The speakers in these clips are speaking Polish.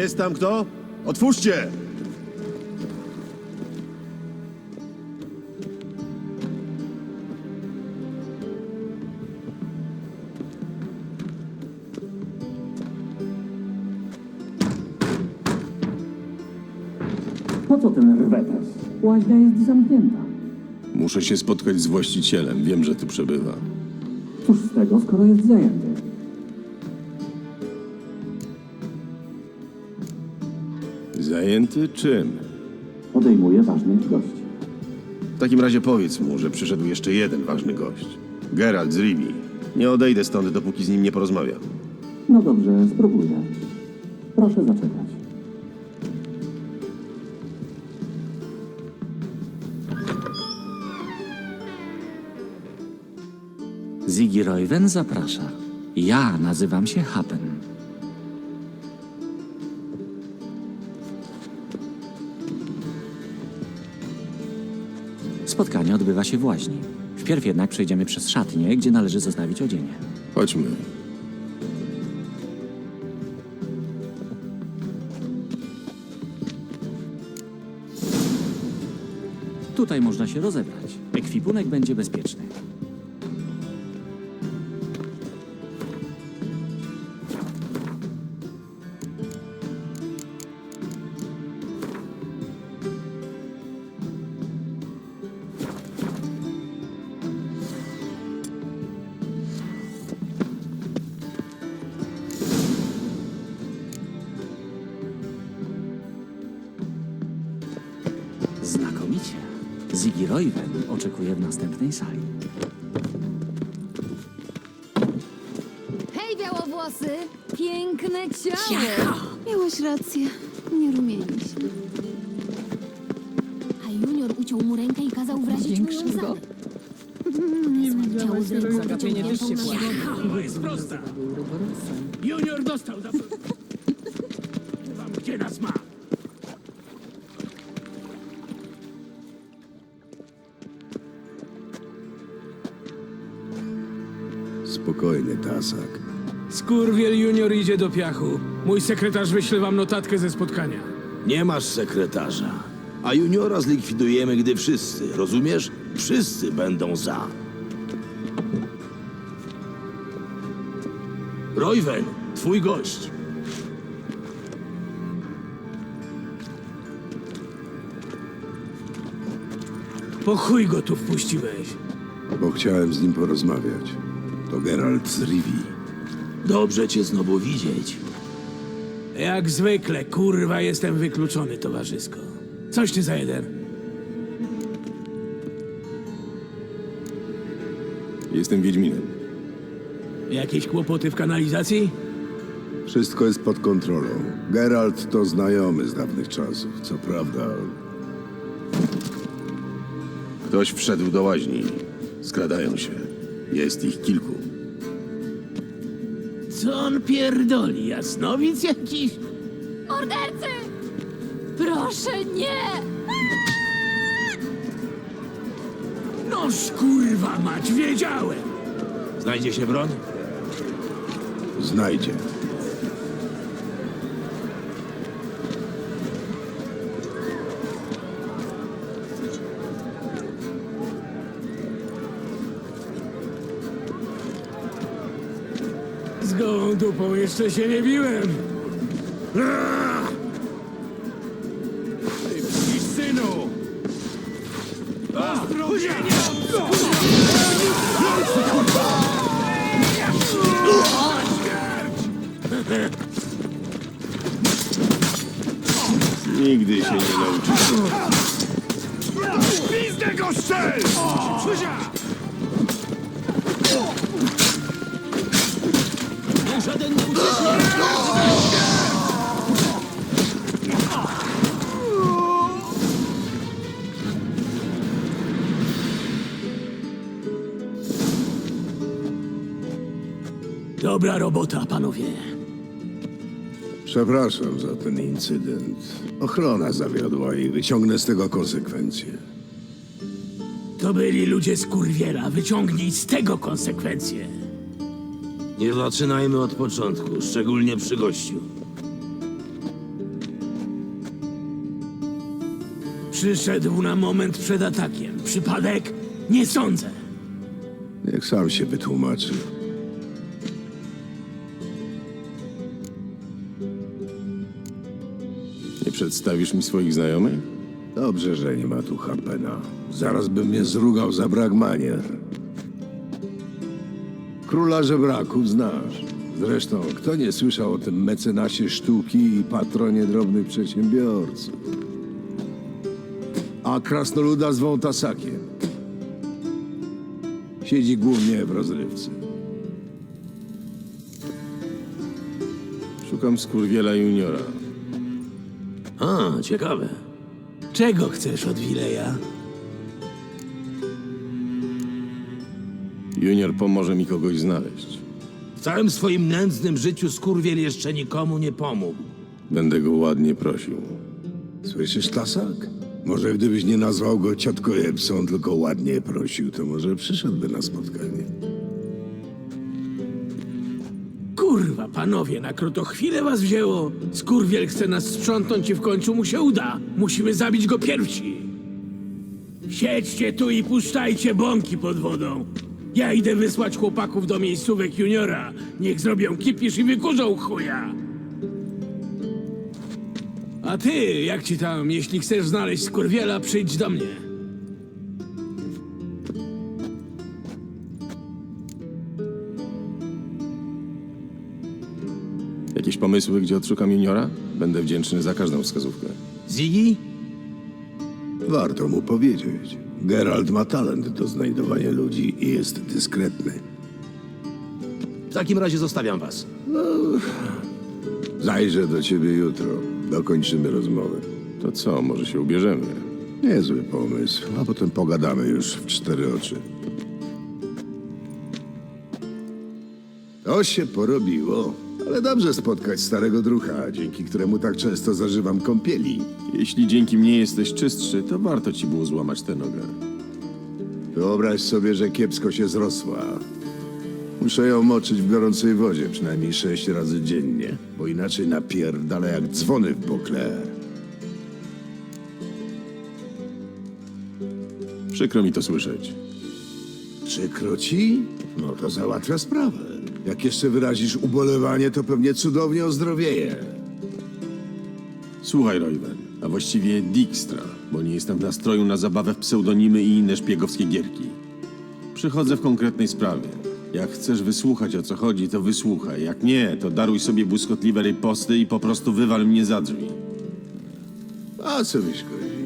Jest tam kto? Otwórzcie! Po co ten rwetes? Łaźnia jest zamknięta. Muszę się spotkać z właścicielem. Wiem, że tu przebywa. Cóż z tego, skoro jest zajęty? Zajęty czym? Podejmuje ważnych gości. W takim razie powiedz mu, że przyszedł jeszcze jeden ważny gość. Geralt z Rivi. Nie odejdę stąd, dopóki z nim nie porozmawiam. No dobrze, spróbuję. Proszę zaczekać. Ziggy Royven zaprasza. Ja nazywam się Hapen. Spotkanie odbywa się w łaźni. Wpierw jednak przejdziemy przez szatnię, gdzie należy zostawić odzienie. Chodźmy. Tutaj można się rozebrać. Ekwipunek będzie bezpieczny. Ziggy Royven oczekuje w następnej sali. Hej, białowłosy! Piękne ciało! Miałaś rację. Nie rumieni się. A junior uciął mu rękę i kazał wrazić mu ją w zamek. Ciało z ręką wyciągniętą na ziemię. To jest prosta. Junior dostał za... Spokojny, Tasak. Skurwiel junior idzie do piachu. Mój sekretarz wyśle wam notatkę ze spotkania. Nie masz sekretarza. A juniora zlikwidujemy, gdy wszyscy, rozumiesz? Wszyscy będą za. Royven, twój gość. Po chuj go tu wpuściłeś. bo chciałem z nim porozmawiać. Geralt z Rivi. Dobrze cię znowu widzieć. Jak zwykle, kurwa, jestem wykluczony, towarzysko. Coś ty za jeden. Jestem Wiedźminem. Jakieś kłopoty w kanalizacji? Wszystko jest pod kontrolą. Geralt to znajomy z dawnych czasów. Co prawda, Ktoś wszedł do łaźni. Skradają się. Jest ich kilku. Co on pierdoli, jasnowic jakiś? Mordercy! Proszę, nie! Noż kurwa mać, wiedziałem! Znajdzie się broń? znajdzie. Gołą dupą jeszcze się nie biłem. Aaa! Ty psisz, synu! Ostrożnie! Nigdy się nie nauczysz. Pizdę go strzel! Słyszał! Dobra robota, panowie. Przepraszam za ten incydent. Ochrona zawiodła i wyciągnę z tego konsekwencje. To byli ludzie z kurwiela. Wyciągnij z tego konsekwencje. Nie zaczynajmy od początku, szczególnie przy gościu. Przyszedł na moment przed atakiem. Przypadek? Nie sądzę. Jak sam się wytłumaczy. Nie przedstawisz mi swoich znajomych? Dobrze, że nie ma tu Hampena. Zaraz by mnie zrugał za brak manier. Króla żebraków znasz. Zresztą, kto nie słyszał o tym mecenasie sztuki i patronie drobnych przedsiębiorców? A krasnoluda zwą Tasakiem. Siedzi głównie w rozrywce. Szukam skurwiela juniora. A, ciekawe. Czego chcesz od Wileja? Junior pomoże mi kogoś znaleźć. W całym swoim nędznym życiu skurwiel jeszcze nikomu nie pomógł. Będę go ładnie prosił. Słyszysz, Tasak? Może gdybyś nie nazwał go ciotko Jebsą, tylko ładnie prosił, to może przyszedłby na spotkanie. Kurwa, panowie, na krotochwilę was wzięło. Skurwiel chce nas sprzątnąć i w końcu mu się uda. Musimy zabić go pierwsi. Siedźcie tu i puszczajcie bąki pod wodą. Ja idę wysłać chłopaków do miejscówek juniora. Niech zrobią kipisz i wykurzą chuja. A ty, jak ci tam, jeśli chcesz znaleźć skurwiela, przyjdź do mnie. Jakieś pomysły, gdzie odszukam juniora? Będę wdzięczny za każdą wskazówkę. Ziggy? Warto mu powiedzieć. Geralt ma talent do znajdowania ludzi i jest dyskretny. W takim razie zostawiam was. Zajrzę do ciebie jutro. Dokończymy rozmowę. To co, może się ubierzemy? Niezły pomysł, a potem pogadamy już w cztery oczy. To się porobiło, ale dobrze spotkać starego drucha, dzięki któremu tak często zażywam kąpieli. Jeśli dzięki mnie jesteś czystszy, to warto ci było złamać tę nogę. Wyobraź sobie, że kiepsko się zrosła. Muszę ją moczyć w gorącej wodzie przynajmniej sześć razy dziennie, bo inaczej napierdala jak dzwony w Bokler. Przykro mi to słyszeć. Przykro ci? No to załatwia sprawę. Jak jeszcze wyrazisz ubolewanie, to pewnie cudownie ozdrowieje. Słuchaj, Royven, a właściwie Dijkstra, bo nie jestem w nastroju na zabawę w pseudonimy i inne szpiegowskie gierki. Przychodzę w konkretnej sprawie. Jak chcesz wysłuchać o co chodzi, to wysłuchaj. Jak nie, to daruj sobie błyskotliwe riposty i po prostu wywal mnie za drzwi. A co mi szkodzi?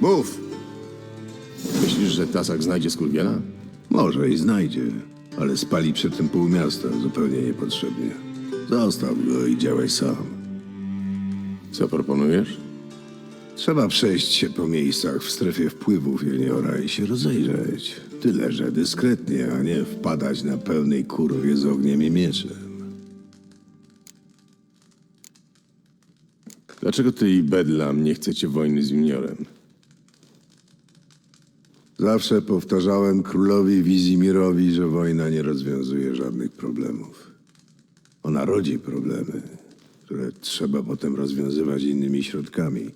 Mów! Myślisz, że Tasak znajdzie skurwiela? Może i znajdzie, ale spali przy tym pół miasta zupełnie niepotrzebnie. Zostaw go i działaj sam. Co proponujesz? Trzeba przejść się po miejscach w strefie wpływów juniora i się rozejrzeć. Tyle, że dyskretnie, a nie wpadać na pełnej kurwie z ogniem i mieczem. Dlaczego ty i Bedlam nie chcecie wojny z juniorem? Zawsze powtarzałem królowi Wizimirowi, że wojna nie rozwiązuje żadnych problemów. Ona rodzi problemy, które trzeba potem rozwiązywać innymi środkami.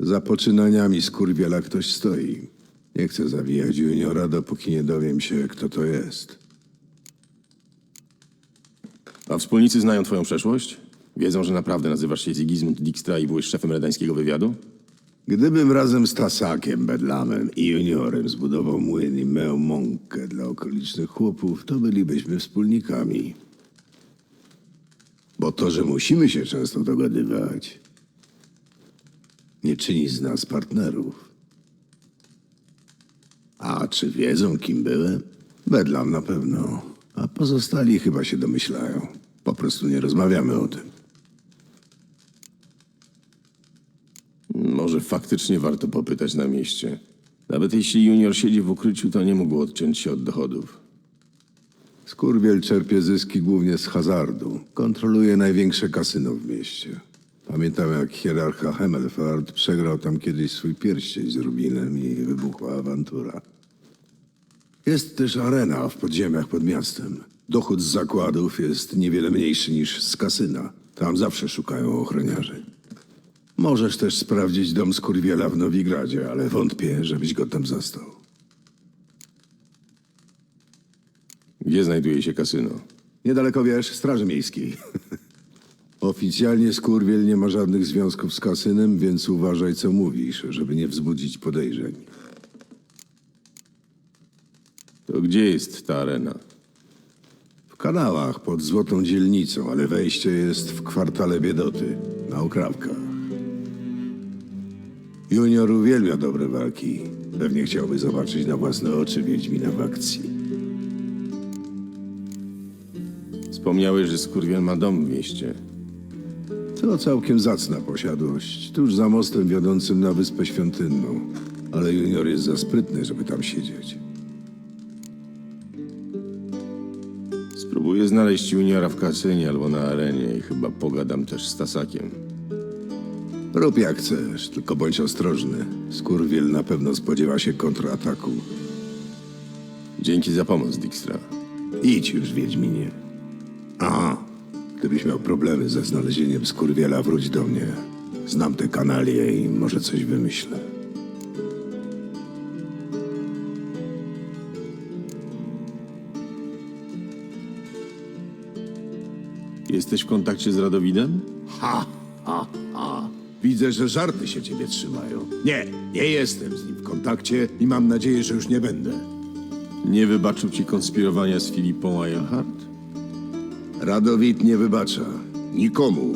Za poczynaniami skurwiela ktoś stoi. Nie chcę zawijać juniora, dopóki nie dowiem się, kto to jest. A wspólnicy znają twoją przeszłość? Wiedzą, że naprawdę nazywasz się Sigismund Dijkstra i byłeś szefem redańskiego wywiadu? Gdybym razem z Tasakiem, Bedlamem i Juniorem zbudował młyn i meł mąkę dla okolicznych chłopów, to bylibyśmy wspólnikami. Bo to, że musimy się często dogadywać, nie czyni z nas partnerów. A czy wiedzą, kim byłem? Bedlam na pewno, a pozostali chyba się domyślają. Po prostu nie rozmawiamy o tym. Faktycznie warto popytać na mieście. Nawet jeśli junior siedzi w ukryciu, to nie mógł odciąć się od dochodów. Skurwiel czerpie zyski głównie z hazardu. Kontroluje największe kasyno w mieście. Pamiętam, jak hierarcha Hemelfart przegrał tam kiedyś swój pierścień z Rubinem i wybuchła awantura. Jest też arena w podziemiach pod miastem. Dochód z zakładów jest niewiele mniejszy niż z kasyna. Tam zawsze szukają ochroniarzy. Możesz też sprawdzić dom Skurwiela w Nowigradzie, ale wątpię, żebyś go tam zastał. Gdzie znajduje się kasyno? Niedaleko, wiesz, Straży Miejskiej. Oficjalnie Skurwiel nie ma żadnych związków z kasynem, więc uważaj, co mówisz, żeby nie wzbudzić podejrzeń. To gdzie jest ta arena? W kanałach pod Złotą Dzielnicą, ale wejście jest w kwartale Biedoty, na Okrawkach. Junior uwielbia dobre walki. Pewnie chciałby zobaczyć na własne oczy Wiedźmina w akcji. Wspomniałeś, że Skurwiel ma dom w mieście. To całkiem zacna posiadłość, tuż za mostem wiodącym na Wyspę Świątynną. Ale Junior jest za sprytny, żeby tam siedzieć. Spróbuję znaleźć juniora w kasynie albo na arenie i chyba pogadam też z Tasakiem. Rób jak chcesz, tylko bądź ostrożny. Skurwiel na pewno spodziewa się kontrataku. Dzięki za pomoc, Dijkstra. Idź już, Wiedźminie. Aha, gdybyś miał problemy ze znalezieniem Skurwiela, wróć do mnie. Znam te kanalie i może coś wymyślę. Jesteś w kontakcie z Radowidem? Widzę, że żarty się ciebie trzymają. Nie, nie jestem z nim w kontakcie i mam nadzieję, że już nie będę. Nie wybaczył ci konspirowania z Filipą Eilhart? Radowid nie wybacza. Nikomu.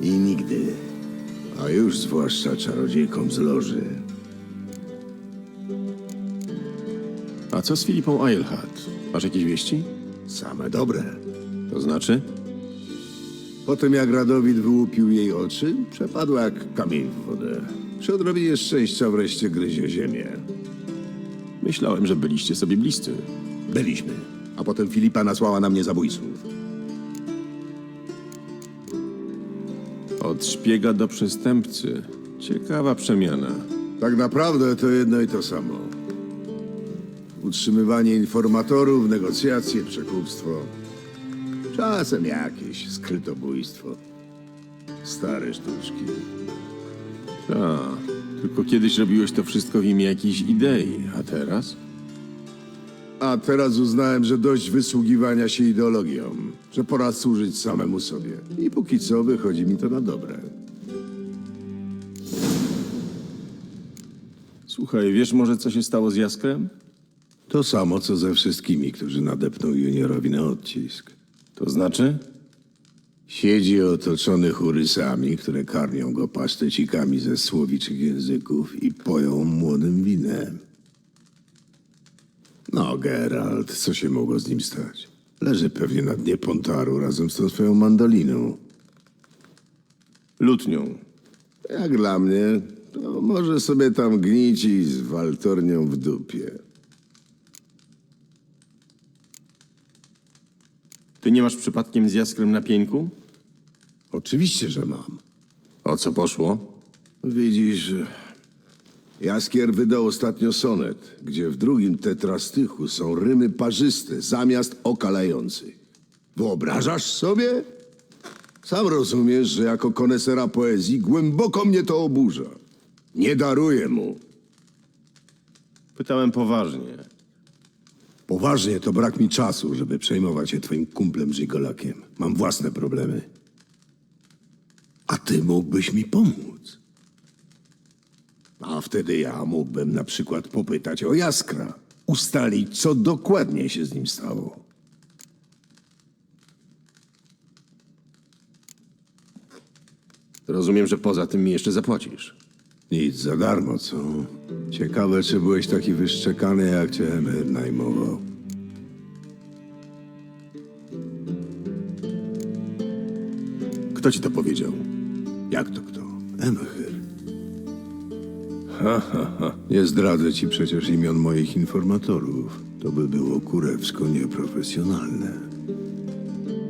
I nigdy. A już zwłaszcza czarodziejkom z loży. A co z Filipą Eilhart? Masz jakieś wieści? Same dobre. To znaczy? Po tym jak Radowid wyłupił jej oczy, przepadła jak kamień w wodę. Przy odrobinie szczęścia wreszcie gryzie ziemię. Myślałem, że byliście sobie bliscy. Byliśmy. A potem Filipa nasłała na mnie zabójców. Od szpiega do przestępcy. Ciekawa przemiana. Tak naprawdę to jedno i to samo. Utrzymywanie informatorów, negocjacje, przekupstwo. Czasem jakieś skrytobójstwo. Stare sztuczki. A, tylko kiedyś robiłeś to wszystko w imię jakiejś idei, a teraz? A teraz uznałem, że dość wysługiwania się ideologią, że pora służyć samemu sobie. I póki co wychodzi mi to na dobre. Słuchaj, wiesz może co się stało z Jaskrem? To samo, co ze wszystkimi, którzy nadepną juniorowi na odcisk. To znaczy? Siedzi otoczony churysami, które karmią go pasztecikami ze słowiczych języków i poją młodym winem. No, Geralt, co się mogło z nim stać? Leży pewnie na dnie Pontaru razem z tą swoją mandoliną. Lutnią. Jak dla mnie, to może sobie tam gnić i z waltornią w dupie. Ty nie masz przypadkiem z Jaskrem na pieńku? Oczywiście, że mam. O co poszło? Widzisz, Jaskier wydał ostatnio sonet, gdzie w drugim tetrastychu są rymy parzyste zamiast okalających. Wyobrażasz sobie? Sam rozumiesz, że jako konesera poezji głęboko mnie to oburza. Nie daruję mu. Pytałem poważnie. Poważnie to brak mi czasu, żeby przejmować się twoim kumplem żigolakiem. Mam własne problemy. A ty mógłbyś mi pomóc. A wtedy ja mógłbym na przykład popytać o Jaskra. Ustalić, co dokładnie się z nim stało. Rozumiem, że poza tym mi jeszcze zapłacisz. Nic za darmo, co? Ciekawe, czy byłeś taki wyszczekany, jak cię Emer najmował. Kto ci to powiedział? Jak to kto? Emchyr. Ha, ha, ha. Nie zdradzę ci przecież imion moich informatorów. To by było kurewsko nieprofesjonalne.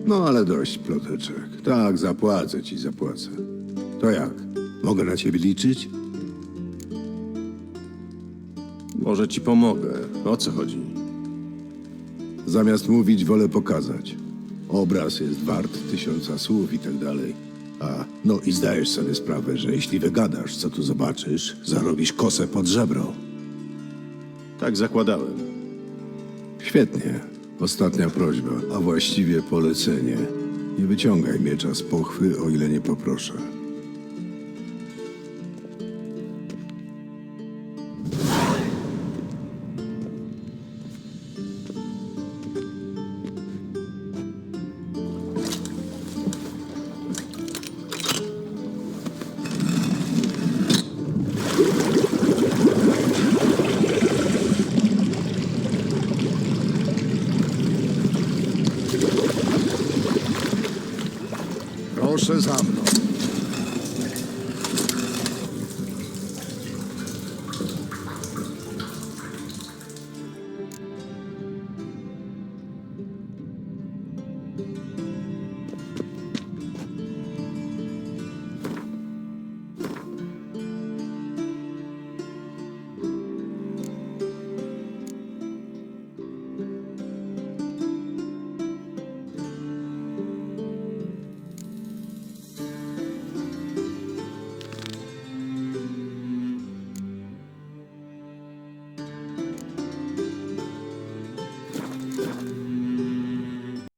No ale dość ploteczek. Tak, zapłacę ci, zapłacę. To jak? Mogę na ciebie liczyć? Może ci pomogę. O co chodzi? Zamiast mówić, wolę pokazać. Obraz jest wart tysiąca słów i tak dalej. A, no i zdajesz sobie sprawę, że jeśli wygadasz, co tu zobaczysz, zarobisz kosę pod żebro. Tak zakładałem. Świetnie. Ostatnia prośba, a właściwie polecenie. Nie wyciągaj miecza z pochwy, o ile nie poproszę.